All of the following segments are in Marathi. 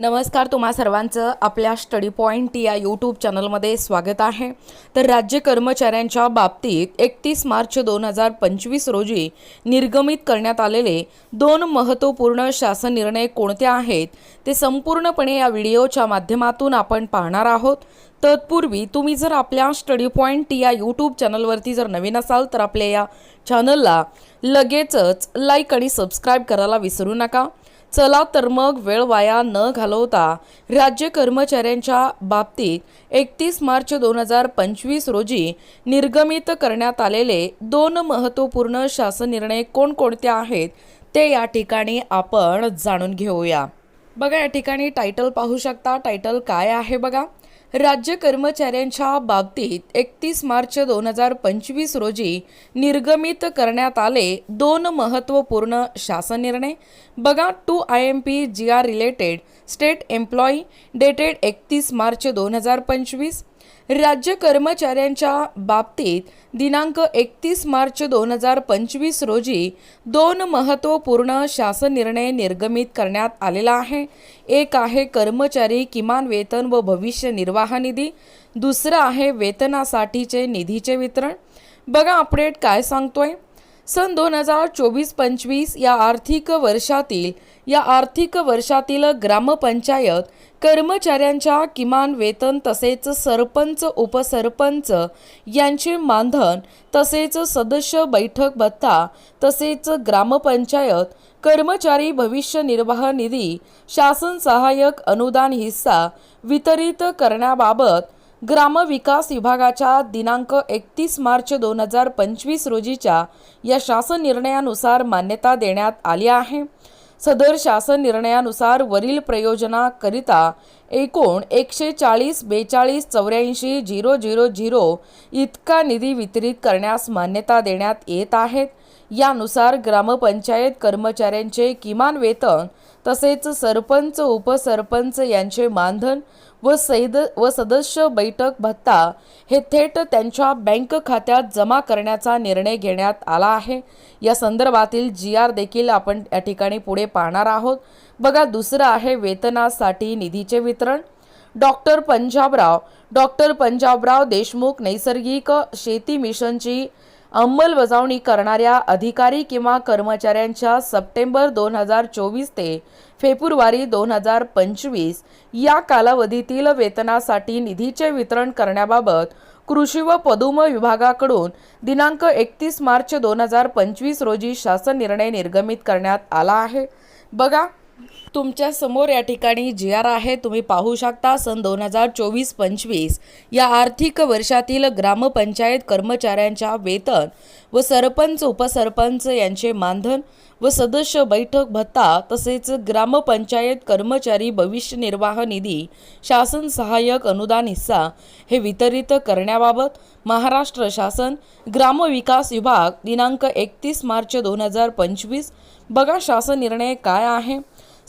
नमस्कार तुम्हा सर्वांचं आपल्या स्टडी पॉईंट या यूट्यूब चॅनलमध्ये स्वागत आहे. तर राज्य कर्मचाऱ्यांच्या बाबतीत एकतीस मार्च दोन हजार पंचवीस रोजी निर्गमित करण्यात आलेले दोन महत्त्वपूर्ण शासन निर्णय कोणते आहेत ते संपूर्णपणे या व्हिडिओच्या माध्यमातून आपण पाहणार आहोत. तत्पूर्वी तुम्ही जर आपल्या स्टडी पॉईंट या यूट्यूब चॅनलवरती जर नवीन असाल तर आपल्या या चॅनलला लगेचच लाईक आणि सबस्क्राईब करायला विसरू नका. चला तर मग वेळ वाया न घालवता राज्य कर्मचाऱ्यांच्या बाबतीत एकतीस मार्च दोन हजार पंचवीस रोजी निर्गमित करण्यात आलेले दोन महत्त्वपूर्ण शासन निर्णय कोणकोणते आहेत ते या ठिकाणी आपण जाणून घेऊया. बघा या ठिकाणी टायटल पाहू शकता. टायटल काय आहे बघा? राज्य कर्मचाऱ्यांच्या बाबतीत एकतीस मार्च दोन हजार पंचवीस रोजी निर्गमित करण्यात आले दोन महत्त्वपूर्ण शासन निर्णय. बघा two I M P G R related state employee dated एकतीस मार्च दोन हजार पंचवीस राज्य कर्मचाऱ्यांच्या बाबतीत दिनांक एकतीस मार्च दोन हजार पंचवीस रोजी दोन महत्त्वपूर्ण शासन निर्णय निर्गमित करण्यात आलेला आहे. एक आहे कर्मचारी किमान वेतन व भविष्य निर्वाह निधी. दुसरं आहे वेतनासाठीचे निधीचे वितरण. बघा अपडेट काय सांगतोय. सन दोन हजार चोवीस पंचवीस या आर्थिक वर्षातील या आर्थिक वर्षातील ग्रामपंचायत कर्मचाऱ्यांच्या किमान वेतन तसेच सरपंच उपसरपंच यांचे मानधन तसेच सदस्य बैठक भत्ता तसेच ग्रामपंचायत कर्मचारी भविष्य निर्वाह निधी शासन सहाय्यक अनुदान हिस्सा वितरित करण्याबाबत ग्रामविकास विभागाच्या दिनांक एकतीस मार्च दोन हजार पंचवीस रोजीच्या या शासन निर्णयानुसार मान्यता देण्यात आली आहे. सदर शासन निर्णयानुसार वरील प्रयोजनाकरिता एकूण एकशे चाळीस बेचाळीस चौऱ्याऐंशी झिरो झिरो झिरो इतका निधी वितरित करण्यास मान्यता देण्यात येत आहेत यानुसार ग्रामपंचायत कर्मचाऱ्यांचे किमान वेतन तसेच सरपंच उपसरपंच यांचे मानधन व सैद व सदस्य बैठक भत्ता हे थेट त्यांच्या बँक खात्यात जमा करण्याचा निर्णय घेण्यात आला आहे. या संदर्भातील जी आर देखील आपण या ठिकाणी पुढे पाहणार आहोत. बघा दुसरं आहे वेतनासाठी निधीचे वितरण. डॉक्टर पंजाबराव डॉक्टर पंजाबराव देशमुख नैसर्गिक शेती मिशनची अंमलबजावणी करणाऱ्या अधिकारी किंवा कर्मचाऱ्यांच्या सप्टेंबर दोन हजार चोवीस ते फेब्रुवारी दोन हजार पंचवीस या कालावधीतील वेतनासाठी निधीचे वितरण करण्याबाबत कृषी व पदुम विभागाकडून दिनांक एकतीस मार्च दोन हजार पंचवीस रोजी शासन निर्णय निर्गमित करण्यात आला आहे. बघा तुमच्यासमोर या ठिकाणी जी आर आहे तुम्ही पाहू शकता सन दोन हजार चोवीस पंचवीस. या आर्थिक वर्षातील ग्रामपंचायत कर्मचाऱ्यांच्या वेतन व सरपंच उपसरपंच यांचे मानधन व सदस्य बैठक भत्ता तसेच ग्रामपंचायत कर्मचारी भविष्य निर्वाह निधी शासन सहाय्यक अनुदान हिस्सा हे वितरित करण्याबाबत महाराष्ट्र शासन ग्रामविकास विभाग दिनांक एकतीस मार्च दोन हजार पंचवीस. बघा शासन निर्णय काय आहे.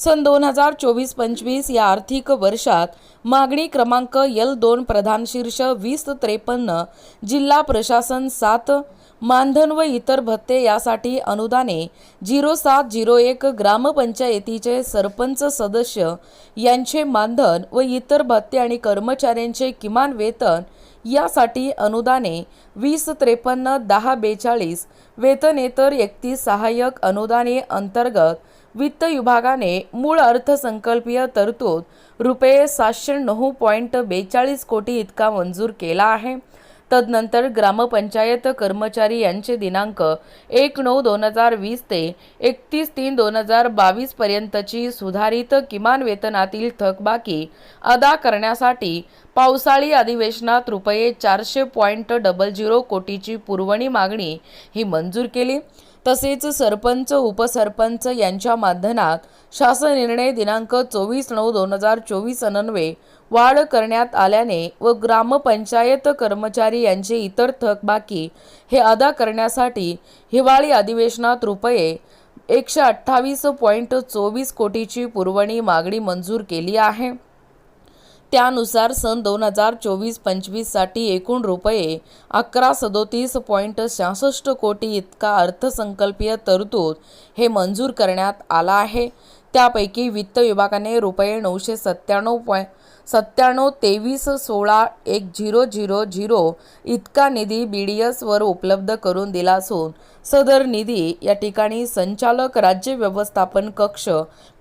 सन दोन हजार चोवीस पंचवीस या आर्थिक वर्षात मागणी क्रमांक यल दोन प्रधान शीर्ष वीस त्रेपन्न जिल्हा प्रशासन सात मानधन व इतर भत्ते यासाठी अनुदाने झिरो सात झिरो एक ग्रामपंचायतीचे सरपंच सदस्य यांचे मानधन व इतर भत्ते आणि कर्मचाऱ्यांचे किमान वेतन यासाठी अनुदाने वीस त्रेपन्न दहा बेचाळीस वेतनेतर एकतीस सहाय्यक अनुदाने अंतर्गत वित्त विभागाने मूळ अर्थसंकल्पीय तरतूद रुपये सातशे नऊ पॉईंट बेचाळीस कोटी इतका मंजूर केला आहे. तदनंतर ग्रामपंचायत कर्मचारी यांचे दिनांक एक नऊ दोन हजार वीस ते एकतीस तीन दोन हजार बावीस पर्यंतची सुधारित किमान वेतनातील थकबाकी अदा करण्यासाठी पावसाळी अधिवेशनात रुपये चारशे पॉईंट डबल झिरो कोटीची पुरवणी मागणी ही मंजूर केली. तसेच सरपंच उपसरपंच यांच्या माध्यमात शासन निर्णय दिनांक चोवीस नऊ दोन हजार चोवीस अन्वये वाढ करण्यात आल्याने व ग्रामपंचायत कर्मचारी यांचे इतर थकबाकी हे अदा करण्यासाठी हिवाळी अधिवेशनात रुपये एकशे अठ्ठावीस पॉईंट चोवीस कोटीची पुरवणी मागणी मंजूर केली आहे. त्यानुसार सन दोन हजार चोवीस पंचवीससाठी एकूण रुपये अकरा सदोतीस पॉईंट सहासष्ट कोटी इतका अर्थसंकल्पीय तरतूद हे मंजूर करण्यात आला आहे. त्यापैकी वित्त विभागाने रुपये नऊशे सत्त्याण्णव पॉय सत्त्याण्णव तेवीस सोळा एक झिरो झिरो झिरो इतका निधी बी डी एसवर उपलब्ध करून दिला असून सदर निधी या ठिकाणी संचालक राज्य व्यवस्थापन कक्ष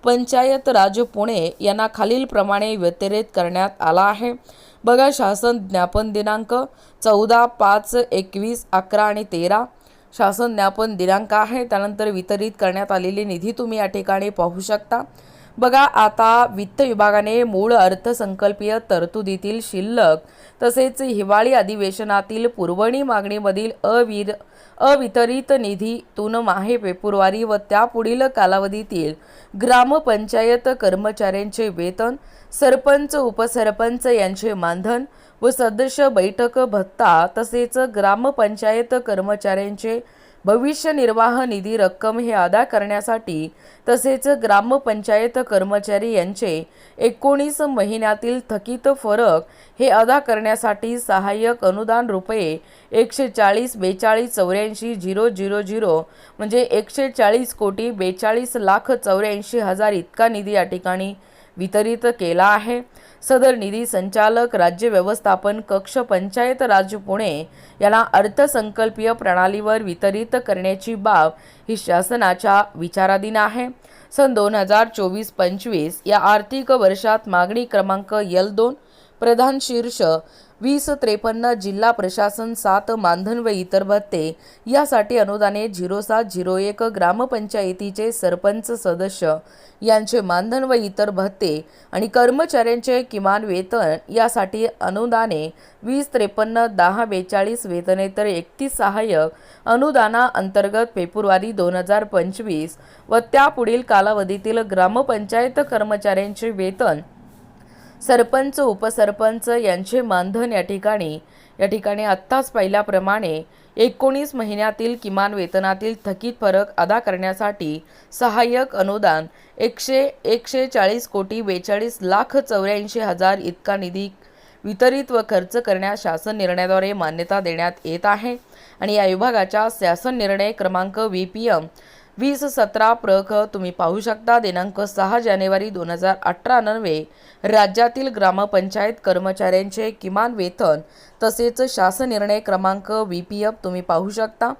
पंचायत राज पुणे यांना खालीलप्रमाणे वितरित करण्यात आला आहे. बघा शासन ज्ञापन दिनांक चौदा पाच एकवीस अकरा आणि तेरा शासन ज्ञापन दिनांक आहे. त्यानंतर वितरित करण्यात आलेली निधी तुम्ही या ठिकाणी पाहू शकता. बघा आता वित्त विभागाने मूळ अर्थसंकल्पीय तरतुदीतील शिल्लक तसेच हिवाळी अधिवेशनातील पुरवणी मागणीमधील अविर अवितरित निधीतून माहे फेब्रुवारी व त्यापुढील कालावधीतील ग्रामपंचायत कर्मचाऱ्यांचे वेतन सरपंच उपसरपंच यांचे मानधन व सदस्य बैठक भत्ता तसेच ग्रामपंचायत कर्मचाऱ्यांचे भविष्य निर्वाह निधी रक्कम हे अदा करण्यासाठी तसेच ग्रामपंचायत कर्मचारी यांचे एकोणीस महिन्यातील थकीत फरक हे अदा करण्यासाठी सहाय्यक अनुदान रुपये एकशे चाळीस बेचाळीस चौऱ्याऐंशी झिरो झिरो झिरो म्हणजे एकशे चाळीस कोटी बेचाळीस लाख चौऱ्याऐंशी हजार इतका निधी या ठिकाणी वितरित केला आहे. सदर निधी संचालक राज्य व्यवस्थापन कक्ष पंचायत राज पुणे याला अर्थसंकल्पीय प्रणालीवर वितरित करण्याची बाब ही शासनाच्या विचाराधीन आहे. सन दोन हजार चोवीस पंचवीस या आर्थिक वर्षात मागणी क्रमांक यल दोन प्रधान शीर्ष वीस त्रेपन्न जिल्हा प्रशासन सात मानधन व इतर भत्ते. यासाठी अनुदाने झिरो सात झिरो एक ग्रामपंचायतीचे सरपंच सदस्य. यांचे मानधन व इतर भत्ते आणि कर्मचाऱ्यांचे किमान वेतन यासाठी अनुदाने वीस त्रेपन्न दहा बेचाळीस वेतनेतर एकतीस सहाय्यक. अनुदाना अंतर्गत फेब्रुवारी दोन हजार पंचवीस व त्यापुढील कालावधीतील ग्रामपंचायत कर्मचाऱ्यांचे वेतन सरपंच उपसरपंच यांचे मानधन या ठिकाणी. या ठिकाणी आत्ताच पाहिल्याप्रमाणे एकोणीस महिन्यातील किमान वेतनातील थकीत फरक अदा करण्यासाठी सहाय्यक अनुदान एकशे एकशे चाळीस कोटी बेचाळीस लाख चौऱ्याऐंशी हजार इतका निधी वितरित व खर्च करण्यास शासन निर्णयाद्वारे मान्यता देण्यात येत आहे. आणि या विभागाच्या शासन निर्णय क्रमांक व्ही पी एम वीस सतरा प्रख तुम्ही पाहू शकता. दिनांक सहा जानेवारी दोन हजार अठरा नव्हे. राज्यातील ग्रामपंचायत कर्मचाऱ्यांचे किमान वेतन तसेच शासन निर्णय क्रमांक व्ही पी एफ तुम्ही पाहू शकता.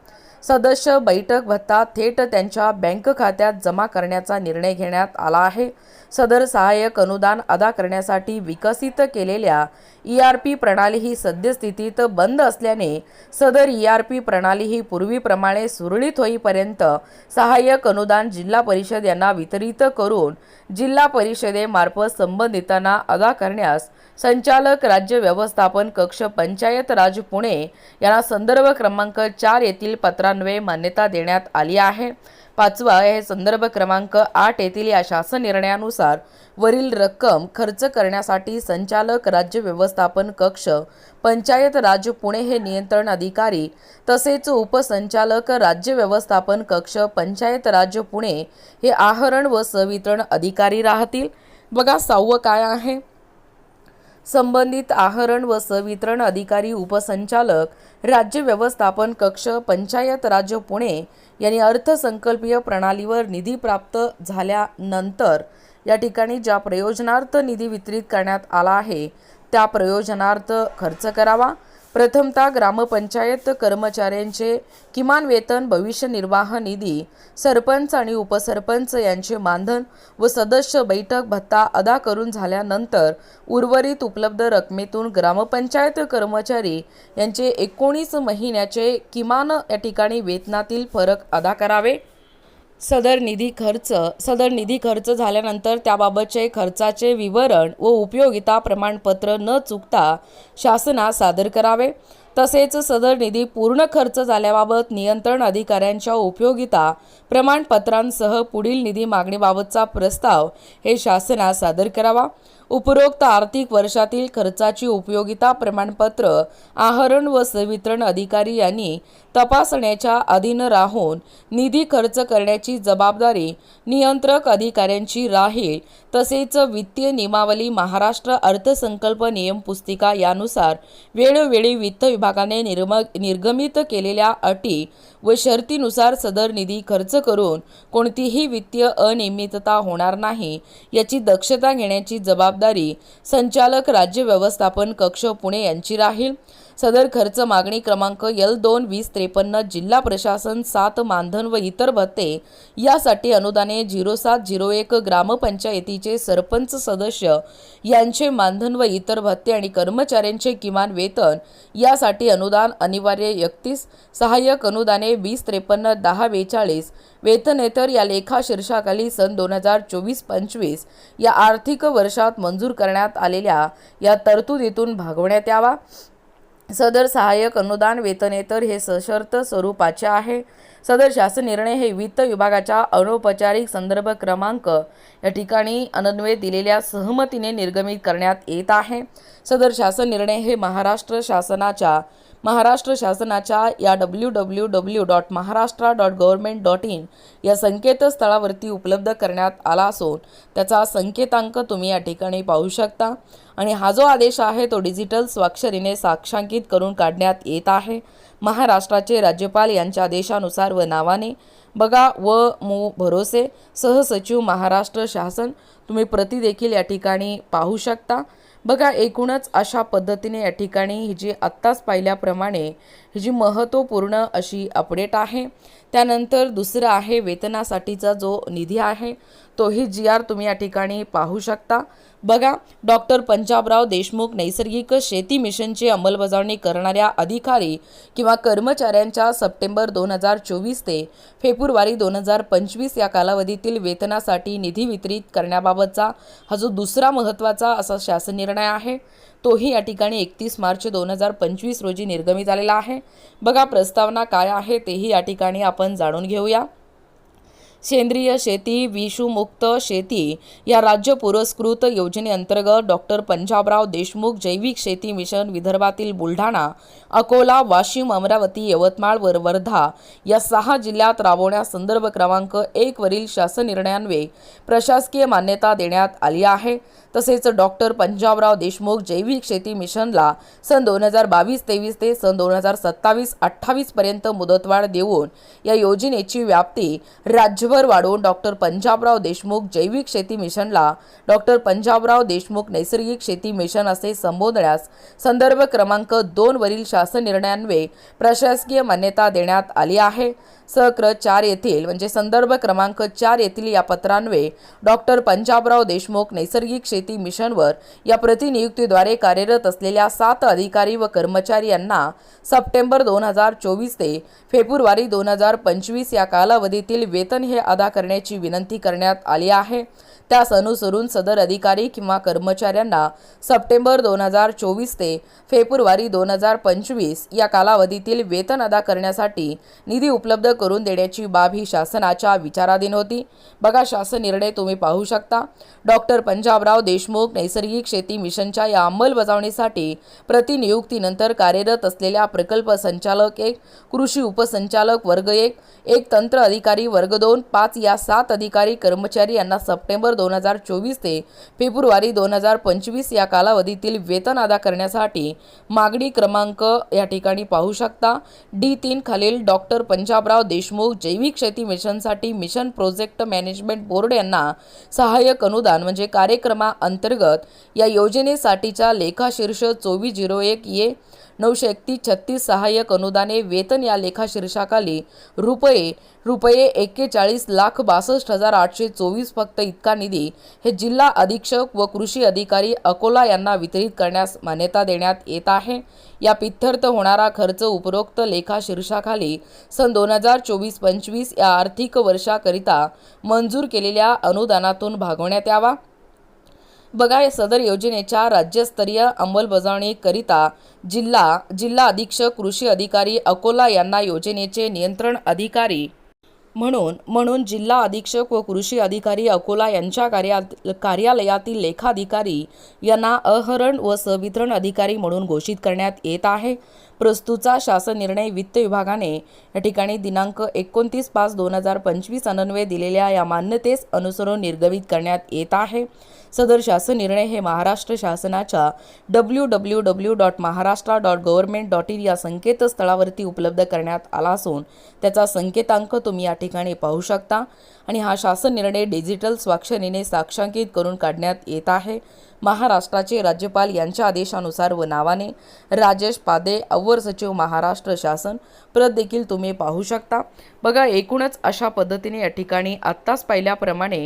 सदस्य बैठक भत्ता थेट त्यांच्या बँक खात्यात जमा करण्याचा निर्णय घेण्यात आला आहे. सदर सहाय्यक अनुदान अदा करण्यासाठी विकसित केलेल्या ई आर पी प्रणाली ही सद्यस्थितीत बंद असल्याने सदर ई आर पी प्रणाली ही पूर्वीप्रमाणे सुरळीत होईपर्यंत सहाय्यक अनुदान जिल्हा परिषद यांना वितरित करून जिल्हा परिषदेमार्फत संबंधितांना अदा करण्यास संचालक राज्य व्यवस्थापन कक्ष पंचायत राज पुणे यांना संदर्भ क्रमांक चार येथील पत्रान्वये मान्यता देण्यात आली आहे. पाचवा हे संदर्भ क्रमांक आठ येथील या शासन निर्णयानुसार वरील रक्कम खर्च करण्यासाठी संचालक राज्य व्यवस्थापन कक्ष पंचायत राज पुणे हे नियंत्रण अधिकारी तसेच उपसंचालक राज्य व्यवस्थापन कक्ष पंचायत राज पुणे हे आहरण व सवितरण अधिकारी राहतील. बघा सहावं काय आहे? संबंधित आहरण व सवितरण अधिकारी उपसंचालक राज्य व्यवस्थापन कक्ष पंचायत राज्य पुणे यांनी अर्थसंकल्पीय प्रणालीवर निधी प्राप्त झाल्यानंतर या ठिकाणी ज्या प्रयोजनार्थ निधी वितरित करण्यात आला आहे त्या प्रयोजनार्थ खर्च करावा. प्रथमतः ग्रामपंचायत कर्मचाऱ्यांचे किमान वेतन भविष्य निर्वाह निधी सरपंच आणि उपसरपंच यांचे मानधन व सदस्य बैठक भत्ता अदा करून झाल्यानंतर उर्वरित उपलब्ध रकमेतून ग्रामपंचायत कर्मचारी यांचे एकोणीस महिन्याचे किमान या ठिकाणी वेतनातील फरक अदा करावे. सदर निधी खर्च सदर निधी खर्च झाल्यानंतर त्याबाबतचे खर्चाचे विवरण व उपयोगिता प्रमाणपत्र न चुकता शासनास सादर करावे. तसेच सदर निधी पूर्ण खर्च झाल्याबाबत नियंत्रण अधिकाऱ्यांच्या उपयोगिता प्रमाणपत्रांसह पुढील निधी मागणीबाबतचा प्रस्ताव हे शासनास सादर करावा. उपरोक्त आर्थिक वर्षातील खर्चाची उपयोगिता प्रमाणपत्र आहरण व संवितरण अधिकारी यांनी तपासण्याच्या अधीन राहून निधी खर्च करण्याची जबाबदारी नियंत्रक अधिकाऱ्यांची राहील तसेच वित्तीय नियमावली महाराष्ट्र अर्थसंकल्प नियम पुस्तिका यानुसार वेळोवेळी वित्त विभागाने निर्म निर्गमित केलेल्या अटी व शर्तीनुसार सदर निधी खर्च करून कोणतीही वित्तीय अनियमितता होणार नाही याची दक्षता घेण्याची जबाबदारी संचालक राज्य व्यवस्थापन कक्ष पुणे यांची राहील. सदर खर्च मागणी क्रमांक यल दोन वीस त्रेपन्न जिल्हा प्रशासन सात मानधन व इतर भत्ते यासाठी अनुदाने झिरो सात झिरो एक ग्रामपंचायतीचे सरपंच सदस्य यांचे मानधन व इतर भत्ते आणि कर्मचाऱ्यांचे किमान वेतन यासाठी अनुदान अनिवार्य एकतीस सहाय्यक अनुदाने वीस त्रेपन्न दहा बेचाळीस वेतनेतर या लेखा शीर्षाखाली सन दोन हजार चोवीस पंचवीस या आर्थिक वर्षात मंजूर करण्यात आलेल्या या तरतुदीतून भागवण्यात यावा. सदर सहाय्यक अनुदान वेतनेतर हे सशर्त स्वरूपाचे आहे. सदर शासन निर्णय हे वित्त विभागाच्या अनौपचारिक संदर्भ क्रमांक या ठिकाणी अनन्वय दिलेल्या सहमतीने निर्गमित करण्यात येत आहे. सदर शासन निर्णय हे महाराष्ट्र शासनाच्या महाराष्ट्र शासनाच्या या W W W dot Maharashtra dot government dot in या संकेतस्थळावरती उपलब्ध करण्यात आला असून त्याचा संकेतांक तुम्ही या ठिकाणी पाहू शकता. आणि हा जो आदेश आहे तो डिजिटल स्वाक्षरीने साक्षांकित करून काढण्यात येत आहे. महाराष्ट्राचे राज्यपाल यांच्या आदेशानुसार व नावाने. बघा व मू भरोसे. सहसचिव महाराष्ट्र शासन. तुम्ही प्रति देखील या ठिकाणी पाहू शकता. बघा एकूणच अशा पद्धतीने या ठिकाणी ही जी आत्ताच पाहिल्याप्रमाणे ही जी महत्त्वपूर्ण अशी अपडेट आहे. त्यानंतर दुसरं आहे वेतनासाठीचा जो निधी आहे तोही जी आर तुम्ही या ठिकाणी पाहू शकता. बघा डॉक्टर पंजाबराव देशमुख नैसर्गिक शेती मिशनची अंमलबजावणी करणाऱ्या अधिकारी किंवा कर्मचाऱ्यांच्या सप्टेंबर दोन हजार चोवीस ते फेब्रुवारी दोन हजार पंचवीस या कालावधीतील वेतनासाठी निधी वितरित करण्याबाबतचा हा जो दुसरा महत्त्वाचा असा शासन निर्णय आहे तोही या ठिकाणी एकतीस मार्च दोन हजार पंचवीस रोजी निर्गमित झालेला आहे. बघा प्रस्तावना काय आहे तेही या ठिकाणी आपण जाणून घेऊया. सेंद्रिय शेती विषुमुक्त शेती या राज्य पुरस्कृत योजनेअंतर्गत डॉक्टर पंजाबराव देशमुख जैविक शेती मिशन विदर्भातील बुलढाणा अकोला वाशिम अमरावती यवतमाळ व वर्धा या सहा जिल्ह्यात राबवण्यास संदर्भ क्रमांक एक वरील शासन निर्णयान्वये प्रशासकीय मान्यता देण्यात आली आहे. तसेच डॉक्टर पंजाबराव देशमुख जैविक शेती मिशनला सन दोन हजार बावीस तेवीस ते सन दोन हजार सत्तावीस अठ्ठावीसपर्यंत मुदतवाढ देऊन या योजनेची व्याप्ती राज्य राज्यभर वाढवून डॉक्टर पंजाबराव देशमुख जैविक शेती मिशनला डॉक्टर पंजाबराव देशमुख नैसर्गिक शेती मिशन असे संबोधण्यास संदर्भ क्रमांक दोनवरील शासन निर्णयान्वये प्रशासकीय मान्यता देण्यात आली आहे. सक्र चार येथील म्हणजे संदर्भ क्रमांक चार येथील या पत्रान्वये डॉक्टर पंजाबराव देशमुख नैसर्गिक शेती मिशनवर या प्रतिनियुक्तीद्वारे कार्यरत असलेल्या सात अधिकारी व कर्मचारी यांना सप्टेंबर दोन हजार चोवीस ते फेब्रुवारी दोन हजार पंचवीस या कालावधीतील वेतन हे अदा करण्याची विनंती करण्यात आली आहे. त्यास अनुसरून सदर अधिकारी किंवा कर्मचाऱ्यांना सप्टेंबर दोन हजार चोवीस ते फेब्रुवारी दोन हजार पंचवीस या कालावधीतील वेतन अदा करण्यासाठी निधी उपलब्ध करून देण्याची बाब ही शासनाच्या विचाराधीन होती. बघा शासन निर्णय तुम्ही पाहू शकता. डॉक्टर पंजाबराव देशमुख नैसर्गिक शेती मिशनच्या या अंमलबजावणीसाठी प्रतिनियुक्तीनंतर कार्यरत असलेल्या प्रकल्प संचालक एक कृषी उपसंचालक वर्ग एक एक तंत्र अधिकारी वर्ग दोन पाच या सात अधिकारी कर्मचारी यांना सप्टेंबर दोन हजार चोवीस ते फेब्रुवारी दोन हजार पंचवीस या कालावधीतील वेतन अदा करण्यासाठी मागणी क्रमांक या ठिकाणी पाहू शकता. डी तीन खालील डॉक्टर पंजाबराव देशमुख जैविक शेती मिशनसाठी मिशन प्रोजेक्ट मॅनेजमेंट बोर्ड यांना सहाय्यक अनुदान म्हणजे कार्यक्रमाअंतर्गत या योजनेसाठीच्या लेखाशीर्ष चोवीस झिरो एक ये नऊशे एकतीस छत्तीस सहाय्यक अनुदाने वेतन या लेखाशीर्षाखाली रुपये रुपये एक्केचाळीस लाख बासष्ट हजार आठशे चोवीस फक्त इतका निधी हे जिल्हा अधीक्षक व कृषी अधिकारी अकोला यांना वितरित करण्यास मान्यता देण्यात येत आहे. या पित्यर्थ होणारा खर्च उपरोक्त लेखाशीर्षाखाली सन दोन हजार चोवीस पंचवीस या आर्थिक वर्षाकरिता मंजूर केलेल्या अनुदानातून भागवण्यात यावा. बघा या सदर योजनेच्या राज्यस्तरीय अंमलबजावणीकरिता जिल्हा जिल्हा अधीक्षक कृषी अधिकारी अकोला यांना योजनेचे नियंत्रण अधिकारी म्हणून म्हणून जिल्हा अधीक्षक व कृषी अधिकारी अकोला यांच्या कार्या कार्यालयातील लेखाधिकारी यांना अहरण व संवितरण अधिकारी म्हणून घोषित करण्यात येत आहे. प्रस्तुतचा शासन निर्णय वित्त विभागाने. या ठिकाणी दिनांक एकोणतीस पाच दोन हजार पंचवीस अन्वये दिलेल्या या मान्यतेस अनुसरून निर्गमित करण्यात येत आहे. सदर शासन निर्णय हे महाराष्ट्र शासनाच्या W W W dot Maharashtra dot government dot in या संकेतस्थळावरती उपलब्ध करण्यात आला असून त्याचा संकेतांक तुम्ही या ठिकाणी पाहू शकता. आणि हा शासन निर्णय डिजिटल स्वाक्षरीने साक्षांकित करून काढण्यात येत आहे. महाराष्ट्राचे राज्यपाल यांच्या आदेशानुसार व नावाने राजेश पादे अव्वर सचिव महाराष्ट्र शासन प्रत देखील तुम्ही पाहू शकता. बघा एकूणच अशा पद्धतीने या ठिकाणी आत्ताच पाहिल्याप्रमाणे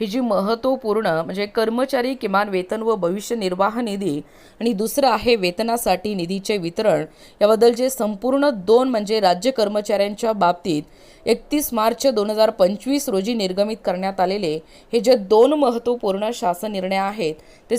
ही जी महत्त्वपूर्ण म्हणजे कर्मचारी किमान वेतन व भविष्य निर्वाह निधी आणि दुसरं आहे वेतनासाठी निधीचे वितरण याबद्दल जे संपूर्ण दोन म्हणजे राज्य कर्मचाऱ्यांच्या बाबतीत एकतीस मार्च दोन हजार पंचवीस रोजी निर्गमित करण्यात आलेले हे जे दोन महत्त्वपूर्ण शासन निर्णय आहेत ते